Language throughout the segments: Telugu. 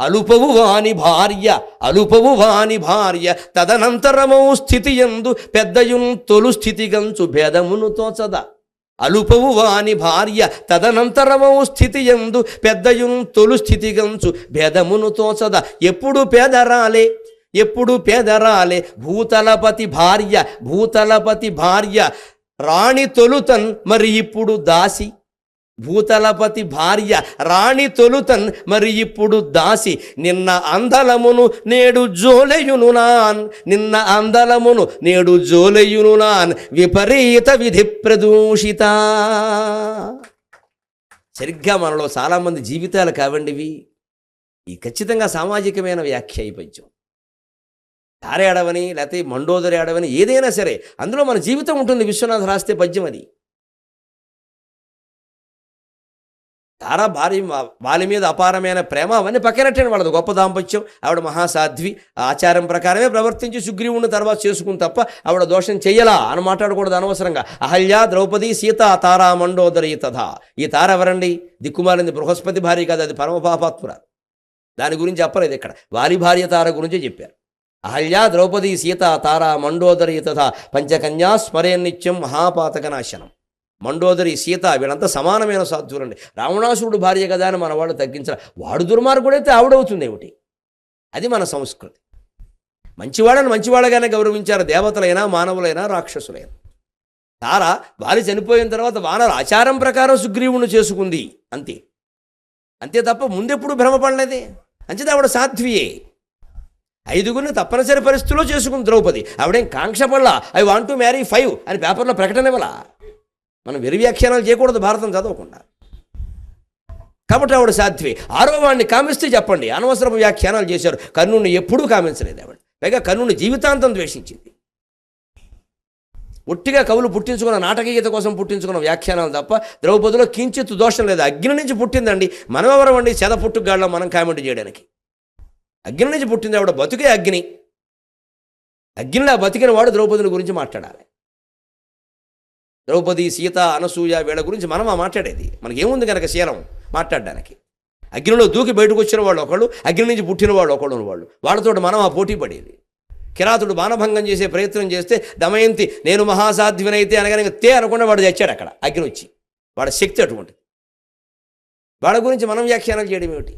అలుపవు వాని భార్య అలుపవు వాని భార్య తదనంతరమౌ స్థితి ఎందు పెద్దయున్ తొలు స్థితిగంచు భేదమును తోచద. అలుపవు వాని భార్య తదనంతరమౌ స్థితి ఎందు పెద్దయున్ తొలు స్థితిగంచు భేదమును తోచద. ఎప్పుడు పేదరాలే ఎప్పుడు పేదరాలే భూతలపతి భార్య భూతలపతి భార్య రాణి తొలుతన్ మరి ఇప్పుడు దాసి. భూతలపతి భార్య రాణి తొలుతన్ మరి ఇప్పుడు దాసి నిన్న అందలమును నేడు జోలయును నాన్ నిన్న అందలమును నేడు జోలయును నాన్ విపరీత విధి ప్రదూషిత. సరిగ్గా మనలో చాలామంది జీవితాలు కావండివి. ఈ ఖచ్చితంగా సామాజికమైన వ్యాఖ్య ఈ తారేడవని లేకపోతే మండోదరి ఆడవని ఏదైనా సరే అందులో మన జీవితం ఉంటుంది. విశ్వనాథ రాస్తే పద్యం అది. తారా భార్య వాళ్ళ మీద అపారమైన ప్రేమ అవన్నీ పక్కనట్టండి వాళ్ళది గొప్ప దాంపత్యం. ఆవిడ మహాసాధ్వి. ఆచారం ప్రకారమే ప్రవర్తించి సుగ్రీవుని తర్వాత చేసుకుని తప్ప ఆవిడ దోషం చెయ్యలా అని మాట్లాడకూడదు అనవసరంగా. అహల్య ద్రౌపది సీత తారా మండోదరి తథ. ఈ తార ఎవరండి? దిక్కుమాలింది బృహస్పతి భార్య కాదు అది పరమపాపాత్మురాలు దాని గురించి చెప్పలేదు ఇక్కడ. వారి భార్య తార గురించి చెప్పారు. అహల్య ద్రౌపది సీత తారా మండోదరి తథ. పంచకన్యా స్మరే నిత్యం మహాపాతక నాశనం మండోదరి సీత వీళ్ళంతా సమానమైన సాధువులండి రావణాసురుడు భార్య కదా అని మన వాళ్ళు తగ్గించాలి వాడు దుర్మార్గుడైతే ఆవిడవుతుంది ఏమిటి? అది మన సంస్కృతి. మంచివాడని మంచివాడగానే గౌరవించారు దేవతలైనా మానవులైనా రాక్షసులైనా. తార వారి చనిపోయిన తర్వాత వానర ఆచారం ప్రకారం సుగ్రీవుని చేసుకుంది అంతే. అంతే తప్ప ముందెప్పుడు భ్రమపడలేదే? అంచేత ఆవిడ సాధ్వియే. ఐదుగురిని తప్పనిసరి పరిస్థితుల్లో చేసుకుంది ద్రౌపది. ఆవిడేం కాంక్ష పడల I want to marry five అని పేపర్లో ప్రకటన ఇవ్వాల? మనం వెరి వ్యాఖ్యానాలు చేయకూడదు భారతం చదవకుండా. కాబట్టి ఆవిడ సాధ్వి. ఆరో వాడిని కామిస్తే చెప్పండి. అనవసరపు వ్యాఖ్యానాలు చేశారు. కర్ణుని ఎప్పుడూ కామించలేదు ఆవిడ. పైగా కర్ణుని జీవితాంతం ద్వేషించింది. ఒట్టిగా కవులు పుట్టించుకున్న నాటకీయత కోసం పుట్టించుకున్న వ్యాఖ్యానాలు తప్ప ద్రౌపదిలో కించిత్ దోషం లేదు. అగ్ని నుంచి పుట్టిందండి. మనం ఎవరమండి చెద పుట్టుగాళ్ళం మనం కామెంట్ చేయడానికి. అగ్ని నుంచి పుట్టింది ఆవిడ బతుకే అగ్ని. అగ్నిలా బతికిన వాడు ద్రౌపదిని గురించి మాట్లాడాలి. ద్రౌపది సీత అనసూయ వీళ్ళ గురించి మనం ఆ మాట్లాడేది. మనకేముంది కనుక శీలం మాట్లాడడానికి? అగ్నిలో దూకి బయటకు వచ్చిన వాళ్ళు ఒకళ్ళు అగ్ని నుంచి పుట్టిన వాళ్ళు ఒకళ్ళు వాళ్ళు. వాళ్ళతో మనం ఆ పోటీ పడేది. కిరాతుడు బాణభంగం చేసే ప్రయత్నం చేస్తే దమయంతి నేను మహాసాధ్వినైతే అనగానే తే అనకుండా వాడు తెచ్చాడు అక్కడ అగ్ని వచ్చి వాడి శక్తి అటువంటిది. వాళ్ళ గురించి మనం వ్యాఖ్యానాలు చేయడం ఏమిటి?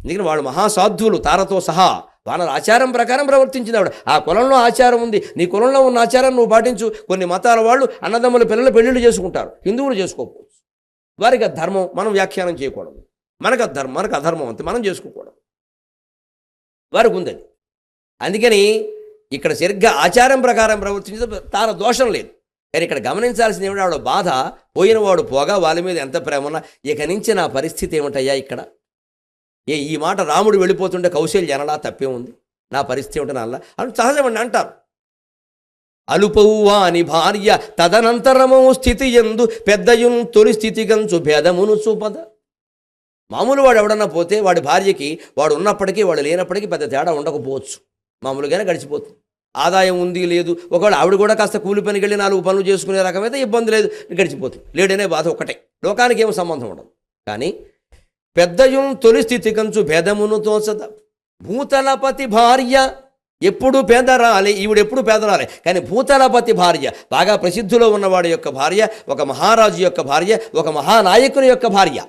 ఎందుకంటే వాళ్ళు మహాసాధువులు తారతో సహా వాళ్ళ ఆచారం ప్రకారం ప్రవర్తించింది ఆవిడ ఆ కులంలో ఆచారం ఉంది. నీ కులంలో ఉన్న ఆచారం నువ్వు పాటించు. కొన్ని మతాల వాళ్ళు అన్నదమ్ముల పిల్లలు పెళ్ళిళ్ళు చేసుకుంటారు. హిందువులు చేసుకోకపోవచ్చు. వారికి ధర్మం. మనం వ్యాఖ్యానం చేయకూడదు. మనకు ధర్మం. మనకు అధర్మం అంతే. మనం చేసుకోకూడదు. వారికి ఉంది అది. అందుకని ఇక్కడ సరిగ్గా ఆచారం ప్రకారం ప్రవర్తించే తార దోషం లేదు. కానీ ఇక్కడ గమనించాల్సింది ఏమిటి? ఆవిడ బాధ. పోయినవాడు పోగా వాళ్ళ మీద ఎంత ప్రేమ ఉన్నా ఇక నుంచి నా పరిస్థితి ఏమిటయ్యా ఇక్కడ? ఏ ఈ మాట రాముడు వెళ్ళిపోతుంటే కౌశల్య అనడా తప్పే ఉంది. నా పరిస్థితి ఉంటే అలా అని సహజమండి అంటారు. అలుపౌవాని భార్య తదనంతరము స్థితి ఎందు పెద్దయున్ తొలి స్థితి గంచు భేదమును చూపద. మామూలు వాడు ఎవడన్నా పోతే వాడి భార్యకి వాడు ఉన్నప్పటికీ వాడు లేనప్పటికీ పెద్ద తేడా ఉండకపోవచ్చు. మామూలుగానే గడిచిపోతుంది. ఆదాయం ఉంది లేదు. ఒకవేళ ఆవిడ కూడా కాస్త కూలి పనికి వెళ్ళి నాలుగు పనులు చేసుకునే రకమైతే ఇబ్బంది లేదు గడిచిపోతుంది. లేడనే బాధ ఒకటే లోకానికి ఏం సంబంధం ఉండదు. కానీ పెద్దయున్ తొలి స్థితి కంచు భేదమును తోచద. భూతలపతి భార్య ఎప్పుడు పేదరాలే ఈవిడెప్పుడు పేదరాలే. కానీ భూతలపతి భార్య బాగా ప్రసిద్ధిలో ఉన్నవాడి యొక్క భార్య ఒక మహారాజు యొక్క భార్య ఒక మహానాయకుని యొక్క భార్య.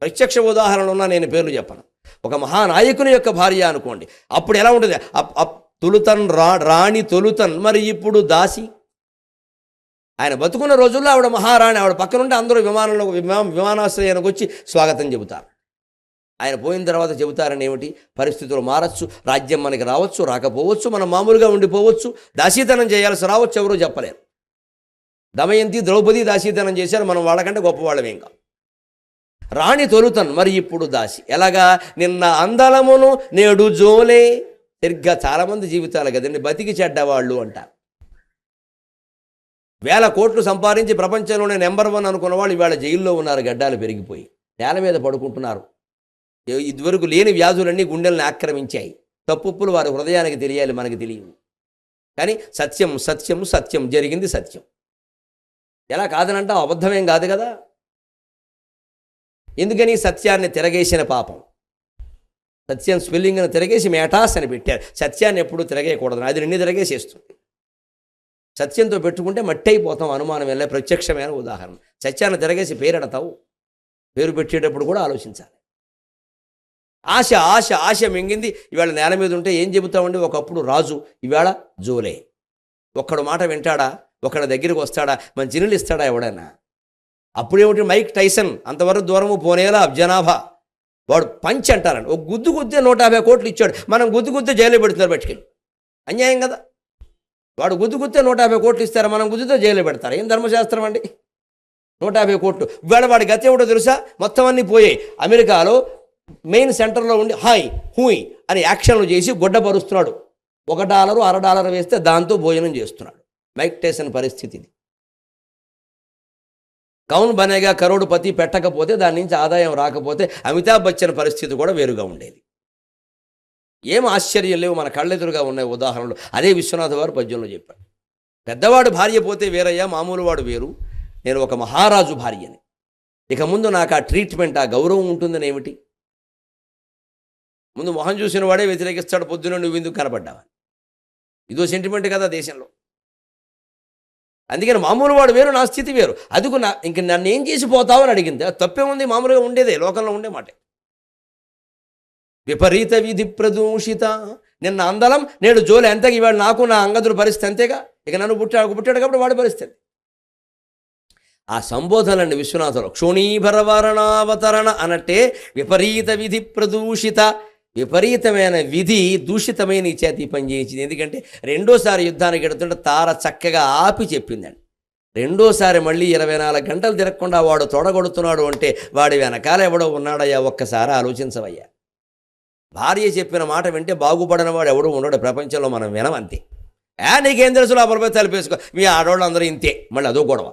ప్రత్యక్ష ఉదాహరణ ఉన్నా నేను పేర్లు చెప్పను. ఒక మహానాయకుని యొక్క భార్య అనుకోండి. అప్పుడు ఎలా ఉంటుంది? అప్- అప్ తొలుతన్ రా రాణి తొలుతన్ మరి ఇప్పుడు దాసి? ఆయన బతుకున్న రోజుల్లో ఆవిడ మహారాణి ఆవిడ పక్కనుంటే అందరూ విమానంలో విమానాశ్రయానికి వచ్చి స్వాగతం చెబుతారు. ఆయన పోయిన తర్వాత చెబుతారని ఏమిటి? పరిస్థితులు మారచ్చు రాజ్యం మనకి రావచ్చు రాకపోవచ్చు మనం మామూలుగా ఉండిపోవచ్చు దాసీతనం చేయాల్సి రావచ్చు ఎవరూ చెప్పలేరు. దమయంతి ద్రౌపది దాసీతనం చేశారు మనం వాళ్ళకంటే గొప్పవాళ్ళమేం కాదు. రాణి తొలుతన్ మరి ఇప్పుడు దాసి. ఎలాగా? నిన్న అందలమును నేడు జోలే. సరిగ్గా చాలామంది జీవితాలు కదండి బతికి చెడ్డవాళ్ళు అంటారు. వేల కోట్లు సంపాదించి ప్రపంచంలోనే నెంబర్ వన్ అనుకున్న వాళ్ళు ఇవాళ జైల్లో ఉన్నారు గడ్డాలు పెరిగిపోయి. నేల మీద పడుకుంటున్నారు. ఇదివరకు లేని వ్యాధులన్నీ గుండెల్ని ఆక్రమించాయి. తప్పులు వారి హృదయానికి తెలియాలి మనకి తెలియదు. కానీ సత్యం సత్యం సత్యం జరిగింది సత్యం. ఎలా కాదనంటే? అబద్ధమేం కాదు కదా? ఎందుకని? సత్యాన్ని తిరగేసిన పాపం. సత్యం స్పెల్లింగ్ను తిరగేసి మేటాస్ అని పెట్టారు. సత్యాన్ని ఎప్పుడు తిరగేయకూడదు. అది నిన్ను తిరగేసేస్తుంది. సత్యంతో పెట్టుకుంటే మట్టి అయిపోతాం అనుమానం వెళ్ళే ప్రత్యక్షమైన ఉదాహరణ. సత్యాన్ని తిరగేసి పేరెడతావు. పేరు పెట్టేటప్పుడు కూడా ఆలోచించాలి. ఆశ ఆశ ఆశ మింగింది. ఇవాళ నేల మీద ఉంటే ఏం చెబుతామండి? ఒకప్పుడు రాజు ఇవాళ జోలే. ఒక్కడు మాట వింటాడా? ఒకడి దగ్గరికి వస్తాడా? మన జినులు ఇస్తాడా ఎవడైనా? అప్పుడేమిటి మైక్ టైసన్? అంతవరకు దూరము పోనేలా జనాభా? వాడు పంచ్ అంటారండి ఒక గుద్దు గుద్దే నూట యాభై కోట్లు ఇచ్చాడు. మనం గుద్దు గుద్దే జైలు పెడుతున్నారు బయటికెళ్ళి. అన్యాయం కదా? వాడు గుద్దుకుతే నూట యాభై కోట్లు ఇస్తారు మనం గుద్దుతో జైలు పెడతారు. ఏం ధర్మశాస్త్రం అండి? నూట యాభై కోట్లు. ఇవాళ వాడి గతి ఏమిటో తెలుసా? మొత్తం అన్నీ పోయాయి. అమెరికాలో మెయిన్ సెంటర్లో ఉండి హాయ్ హూయ్ అని యాక్షన్లు చేసి గుడ్డపరుస్తున్నాడు ఒక డాలరు అర డాలర్ వేస్తే దాంతో భోజనం చేస్తున్నాడు. మైక్ టేసన్ పరిస్థితి ఇది. కౌన్ బనేగా కరోడుపతి పెట్టకపోతే దాని నుంచి ఆదాయం రాకపోతే అమితాబ్ బచ్చన్ పరిస్థితి కూడా వేరుగా ఉండేది. ఏం ఆశ్చర్యం లేవు మన కళ్ళెదురుగా ఉన్నాయి ఉదాహరణలు. అదే విశ్వనాథ వారు పద్యంలో చెప్పాడు. పెద్దవాడు భార్య పోతే వేరయ్యా మామూలు వాడు వేరు. నేను ఒక మహారాజు భార్యని. ఇక ముందు నాకు ఆ ట్రీట్మెంట్ ఆ గౌరవం ఉంటుందని ఏమిటి? ముందు మొహం చూసిన వాడే వ్యతిరేకిస్తాడు పొద్దున నువ్వు ఎందుకు కనబడ్డావా ఇదో సెంటిమెంట్ కదా దేశంలో. అందుకని మామూలు వాడు వేరు నా స్థితి వేరు. అదుకు నా ఇంక నన్ను ఏం చేసి పోతావు అని అడిగింది. తప్పే ఉంది మామూలుగా ఉండేదే లోకంలో ఉండే మాట. విపరీత విధి ప్రదూషిత. నిన్న అందలం నేడు జోలు ఎంతగా ఇవాళ నాకు నా అంగదుడు పరిస్థితి అంతేగా? ఇక నన్ను పుట్టాడు పుట్టాడు కాబట్టి వాడి పరిస్థితి. ఆ సంబోధనలండి విశ్వనాథులు క్షోణీభరవరణావతరణ అనంటే విపరీత విధి ప్రదూషిత. విపరీతమైన విధి దూషితమైన ఈ చేతి పని ఎందుకంటే రెండోసారి యుద్ధానికి ఎడుతుంటే తార చక్కగా ఆపి చెప్పిందండి. రెండోసారి మళ్ళీ ఇరవై నాలుగు గంటలు తిరగకుండా వాడు తొడగొడుతున్నాడు అంటే వాడి వెనకాల ఎవడో ఉన్నాడయ్యా ఒక్కసారి ఆలోచించవయ్యా. భార్య చెప్పిన మాట వింటే బాగుపడిన వాడు ఎవడు ఉండడు. ప్రపంచంలో మనం వినమంతే. ఏ నీకేం తెలుసు? లోపల పోయి తలిపేసుకో. మీ ఆడవాళ్ళు అందరూ ఇంతే. మళ్ళీ అదో గొడవ.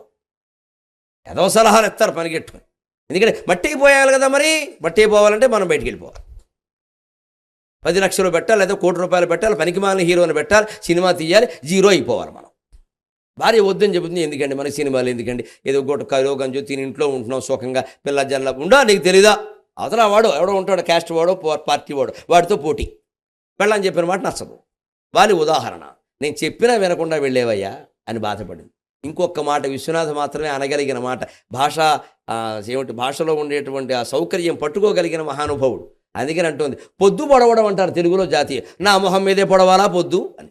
ఏదో సలహాలు ఇస్తారు పనికెట్టు. ఎందుకంటే మట్టికి పోయాలి కదా మరి? మట్టికి పోవాలంటే మనం బయటికి వెళ్ళిపోవాలి. పది లక్షలు పెట్టాలి లేదా కోటి రూపాయలు పెట్టాలి పనికి మాలిన హీరోని పెట్టాలి సినిమా తీయాలి జీరో అయిపోవాలి మనం. భార్య వద్దని చెబుతుంది. ఎందుకండి? మనకి సినిమాలు ఎందుకండి? ఏదో గుట్టకాయలో గంజో తిని ఇంట్లో ఉంటున్నాం సుఖంగా. పిల్ల జల్ల ఉండా నీకు తెలీదా? అవతల వాడు ఎవడో ఉంటాడు క్యాస్ట్ వాడో పార్టీ వాడు వాడితో పోటీ. వెళ్ళని చెప్పిన మాట నచ్చదు. వారి ఉదాహరణ నేను చెప్పినా వినకుండా వెళ్ళేవయ్యా అని బాధపడింది. ఇంకొక మాట విశ్వనాథ్ మాత్రమే అనగలిగిన మాట భాష ఏమిటి భాషలో ఉండేటువంటి ఆ సౌకర్యం పట్టుకోగలిగిన మహానుభావుడు. అందుకని అంటుంది పొద్దు పొడవడం అంటారు తెలుగులో జాతీయ నా మొహం మీదే పొడవాలా పొద్దు? అని.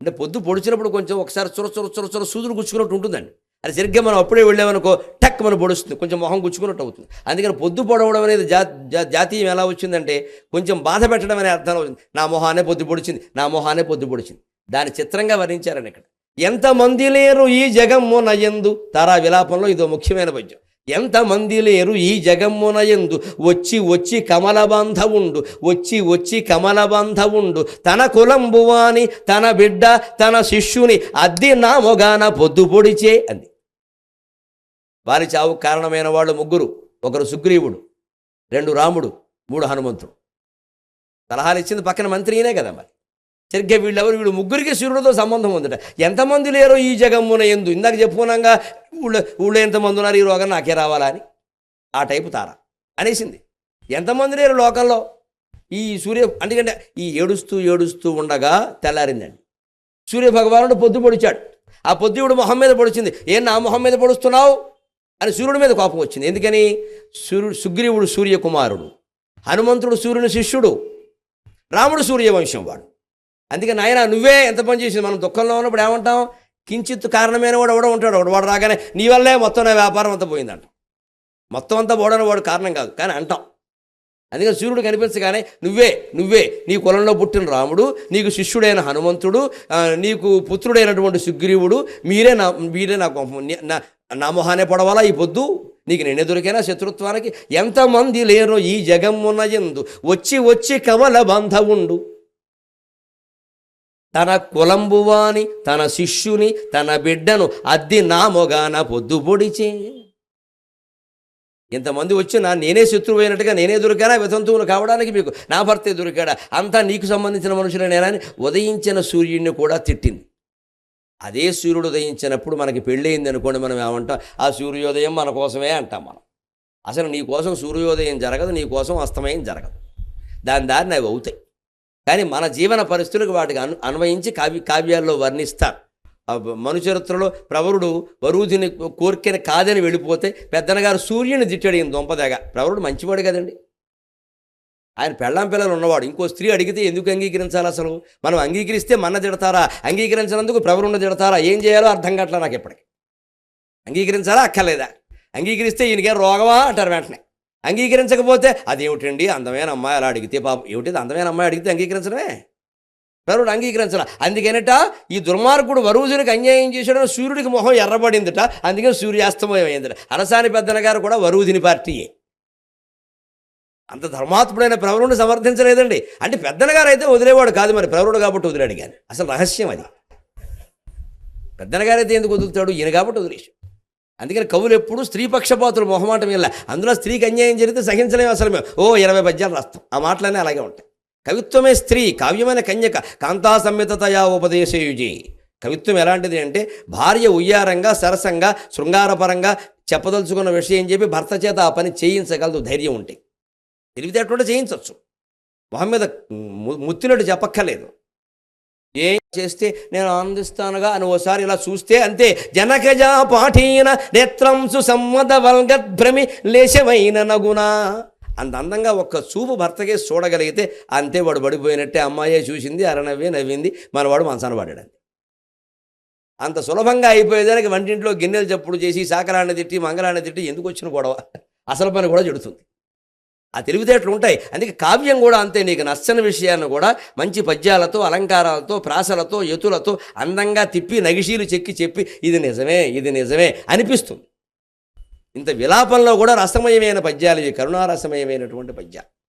అంటే పొద్దు పొడిచినప్పుడు కొంచెం ఒకసారి చుర చుర చుర చుర సూదులు గుచ్చుకున్నట్టు ఉంటుందండి. అది సరిగ్గా మనం అప్పుడే వెళ్ళామనుకో టక్ మనం పొడుస్తుంది కొంచెం మొహం గుచ్చుకున్నట్టు అవుతుంది. అందుకని పొద్దు పొడవడం అనేది జా జాతీయం ఎలా వచ్చిందంటే కొంచెం బాధ పెట్టడం అనే అర్థం అవుతుంది నా మొహానే పొద్దు పొడిచింది నా మొహానే పొద్దు పొడిచింది. దాన్ని చిత్రంగా వర్ణించారని ఇక్కడ. ఎంతమంది లేరు ఈ జగమ్మున ఎందు? తారా విలాపంలో ఇదో ముఖ్యమైన పద్యం. ఎంతమంది లేరు ఈ జగమ్మునయందు వచ్చి వచ్చి కమలబంధవుండు వచ్చి వచ్చి కమలబంధవుండు తన కులంబువాని తన బిడ్డ తన శిష్యుని అద్ది నా మొగాన పొద్దు పొడిచే అంది. వారి చావు కారణమైన వాళ్ళు ముగ్గురు. ఒకరు సుగ్రీవుడు రెండు రాముడు మూడు హనుమంతుడు. సలహాలు ఇచ్చింది పక్కన మంత్రినే కదా మరి. సరిగ్గా వీళ్ళెవరు? వీడు ముగ్గురికి సూర్యుడితో సంబంధం ఉందట. ఎంతమంది లేరో ఈ జగమ్మున ఎందు? ఇందాక చెప్పుకున్నాగా ఊళ్ళో ఊళ్ళో ఎంతమంది ఉన్నారు? ఈ రోగం నాకే రావాలా అని. ఆ టైపు తార అనేసింది. ఎంతమంది లేరు లోకంలో? ఈ సూర్య ఎందుకంటే ఈ ఏడుస్తూ ఏడుస్తూ ఉండగా తెల్లారిందండి. సూర్య భగవానుడు పొద్దు పొడిచాడు. ఆ పొద్దుడు మొహం మీద పొడిచింది. ఏం నా మొహం మీద పొడుస్తున్నావు? అని సూర్యుడి మీద కోపం వచ్చింది. ఎందుకని? సూర్యుడు సుగ్రీవుడు సూర్యకుమారుడు. హనుమంతుడు సూర్యుని శిష్యుడు. రాముడు సూర్యవంశం వాడు. అందుకే నాయన నువ్వే ఎంత పని చేసింది? మనం దుఃఖంలో ఉన్నప్పుడు ఏమంటాం? కించిత్ కారణమైన వాడు ఎవడో ఉంటాడు. వాడు వాడు రాగానే నీ వల్లే మొత్తం నా వ్యాపారం అంతా పోయిందంట. మొత్తం అంతా పోవడానికి వాడు కారణం కాదు. కానీ అంటాం. అందుకని సూర్యుడు కనిపించగానే నువ్వే నువ్వే నీ కులంలో పుట్టిన రాముడు నీకు శిష్యుడైన హనుమంతుడు నీకు పుత్రుడైనటువంటి సుగ్రీవుడు మీరే నా మీరే నాకు నా నా మొహానే పొడవాలా ఈ పొద్దు? నీకు నేనే దొరికైనా శత్రుత్వానికి? ఎంతమంది లేరు ఈ జగమ్మున ఎందు? వచ్చి వచ్చి కమల బంధవుండు. తన కులంబువాని తన శిష్యుని తన బిడ్డను అద్ది నా మొగాన పొద్దు పొడిచే. ఇంతమంది వచ్చినా నేనే శత్రువు అయినట్టుగా నేనే దొరికానా? వితంతువులు కావడానికి మీకు నా భర్తే దొరికాడా? అంతా నీకు సంబంధించిన మనుషులనేనా ఉదయించిన సూర్యుడిని కూడా తిట్టింది. అదే సూర్యుడు ఉదయించినప్పుడు మనకి పెళ్ళయింది అనుకోండి మనం ఏమంటాం? ఆ సూర్యోదయం మన కోసమే అంటాం మనం. అసలు నీ కోసం సూర్యోదయం జరగదు నీ కోసం అస్తమయం జరగదు. దాని దారిని అవి అవుతాయి. కానీ మన జీవన పరిస్థితులకు వాటికి అను అన్వయించి కావ్య కావ్యాల్లో వర్ణిస్తారు. మనుచరిత్రలో చరిత్రలో ప్రవరుడు వరూధిని కోరికని కాదని వెళ్ళిపోతే పెద్దనగారు సూర్యుని తిట్టాడు ఈయన దొంపదేగా ప్రవరుడు మంచివాడు కదండి. ఆయన పెళ్ళాం పిల్లలు ఉన్నవాడు. ఇంకో స్త్రీ అడిగితే ఎందుకు అంగీకరించాలి అసలు? మనం అంగీకరిస్తే మన తిడతారా? అంగీకరించినందుకు ప్రవరుణ తిడతారా? ఏం చేయాలో అర్థం కావట్లే నాకు ఇప్పటికి. అంగీకరించాలా అక్కర్లేదా? అంగీకరిస్తే ఈయనకే రోగమా? అంటారు వెంటనే. అంగీకరించకపోతే అదేమిటండి? అందమైన అమ్మాయి అలా అడిగితే పాపం. ఏమిటి అందమైన అమ్మాయి అడిగితే అంగీకరించడమే? ప్రవరుడు అంగీకరించాల? అందుకేనట ఈ దుర్మార్గుడు వరువుజునికి అన్యాయం చేశాడని సూర్యుడికి మొహం ఎర్రబడిందిట. అందుకని సూర్యాస్తమయం అయిందిట. అలసాని పెద్దన గారు కూడా వరుధిని పార్టీయే. అంత ధర్మాత్ముడైన ప్రవరుణ్ణి సమర్థించలేదండి. అంటే పెద్దనగారు అయితే వదిలేవాడు కాదు మరి ప్రవరుడు కాబట్టి వదిలేడు కానీ అసలు రహస్యం అది. పెద్దనగారైతే ఎందుకు వదులుతాడు? ఈయన కాబట్టి వదిలేశాడు. అందుకని కవులు ఎప్పుడు స్త్రీ పక్షపాతులు మొహమాటం ఇలా అందులో స్త్రీకి అన్యాయం జరిగితే సహించలేము అసలు మేము. ఓ ఇరవై పద్యాలు రాస్తాం. ఆ మాటలనే అలాగే ఉంటాయి. కవిత్వమే స్త్రీ కావ్యమైన కన్యక కాంతా సంహితతయా ఉపదేశయుజి. కవిత్వం ఎలాంటిది అంటే భార్య ఉయ్యారంగా సరసంగా శృంగారపరంగా చెప్పదలుచుకున్న విషయం చెప్పి భర్త చేత ఆ పని చేయించగలదు ధైర్యం ఉంటాయి తెలివితేటంటే చేయించవచ్చు మొహం మీద ముత్తినట్టు చెప్పక్కర్లేదు. ఏం చేస్తే నేను ఆనందిస్తానుగా అని ఓసారి ఇలా చూస్తే అంతే. జనకజా పాఠీన నేత్రంసు సమ్మద వల్గద్భ్రమి లేశమైన నగునా. అంత అందంగా ఒక్క చూపు భర్తకే చూడగలిగితే అంతే వాడు పడిపోయినట్టే అమ్మాయే చూసింది అరనవ్వి నవ్వింది మనవాడు మనసాన పడాడు అంత సులభంగా అయిపోయేదానికి వంటింట్లో గిన్నెలు చప్పుడు చేసి సాకరాన్ని తిట్టి మంగళాన్ని తిట్టి ఎందుకు వచ్చిన గొడవ? అసలు పని కూడా చెడుతుంది ఆ తెలివితేటలు ఉంటాయి. అందుకే కావ్యం కూడా అంతే. నీకు నచ్చని విషయాన్ని కూడా మంచి పద్యాలతో అలంకారాలతో ప్రాసలతో ఎతులతో అందంగా తిప్పి నగిషీలు చెక్కి చెప్పి ఇది నిజమే ఇది నిజమే అనిపిస్తుంది. ఇంత విలాపంలో కూడా రసమయమైన పద్యాలు ఇవి కరుణారసమయమైనటువంటి పద్యాలు.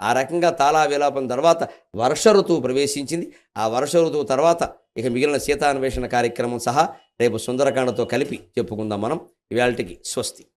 ఆ రకంగా తాళా విలాపం తర్వాత వర్ష ఋతువు ప్రవేశించింది. ఆ వర్ష ఋతువు తర్వాత ఇక మిగిలిన సీతాన్వేషణ కార్యక్రమం సహా రేపు సుందరకాండతో కలిపి చెప్పుకుందాం మనం. ఇవాళకి స్వస్తి.